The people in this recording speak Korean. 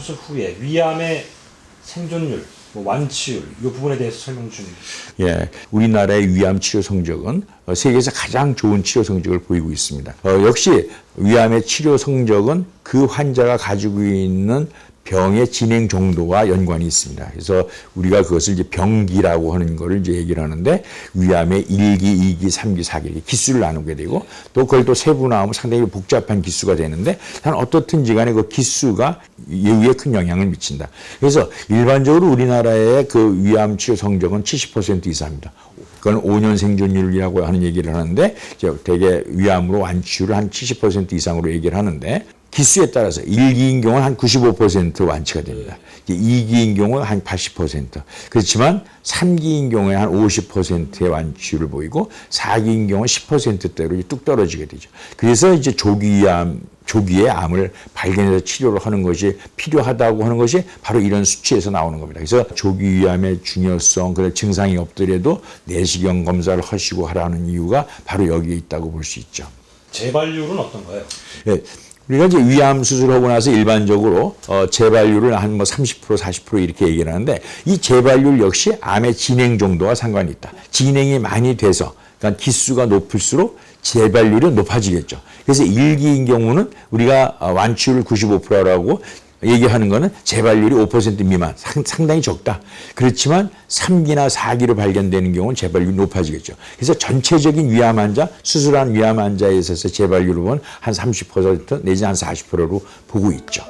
수술 후에 위암의 생존율, 뭐 완치율 이 부분에 대해서 설명 좀. 예, 우리나라의 위암 치료 성적은 어, 세계에서 가장 좋은 치료 성적을 보이고 있습니다. 어, 역시 위암의 치료 성적은 그 환자가 가지고 있는 병의 진행 정도와 연관이 있습니다. 그래서 우리가 그것을 이제 병기라고 하는 거를 이제 얘기를 하는데 위암의 1기, 2기, 3기, 4기 이렇게 기수를 나누게 되고 또 그걸 또 세분화하면 상당히 복잡한 기수가 되는데 단 어떻든지 간에 그 기수가 예후에 큰 영향을 미친다. 그래서 일반적으로 우리나라의 그 위암 치료 성적은 70% 이상입니다. 그건 5년 생존율이라고 하는 얘기를 하는데 되게 위암으로 완치율을 한 70% 이상으로 얘기를 하는데 기수에 따라서 1기인 경우는 한 95% 완치가 됩니다. 이제 2기인 경우는 한 80%. 그렇지만 3기인 경우에 한 50%의 완치율을 보이고 4기인 경우는 10%대로 뚝 떨어지게 되죠. 그래서 이제 조기암 조기에 암을 발견해서 치료를 하는 것이 필요하다고 하는 것이 바로 이런 수치에서 나오는 겁니다. 그래서 조기암의 중요성, 그 증상이 없더라도 내시경 검사를 하시고 하라는 이유가 바로 여기에 있다고 볼 수 있죠. 재발률은 어떤가요? 예. 우리가 이제 위암 수술하고 나서 일반적으로 어, 재발률을 한 뭐 30% 40% 이렇게 얘기를 하는데 이 재발률 역시 암의 진행 정도와 상관이 있다. 진행이 많이 돼서 그러니까 기수가 높을수록 재발률이 높아지겠죠. 그래서 일기인 경우는 우리가 어, 완치율 95%라고 얘기하는 거는 재발률이 5% 미만 상, 상당히 적다. 그렇지만 3기나 4기로 발견되는 경우는 재발률이 높아지겠죠. 그래서 전체적인 위암 환자, 수술한 위암 환자에 있어서 재발률을 보면 한 30% 내지 한 40%로 보고 있죠.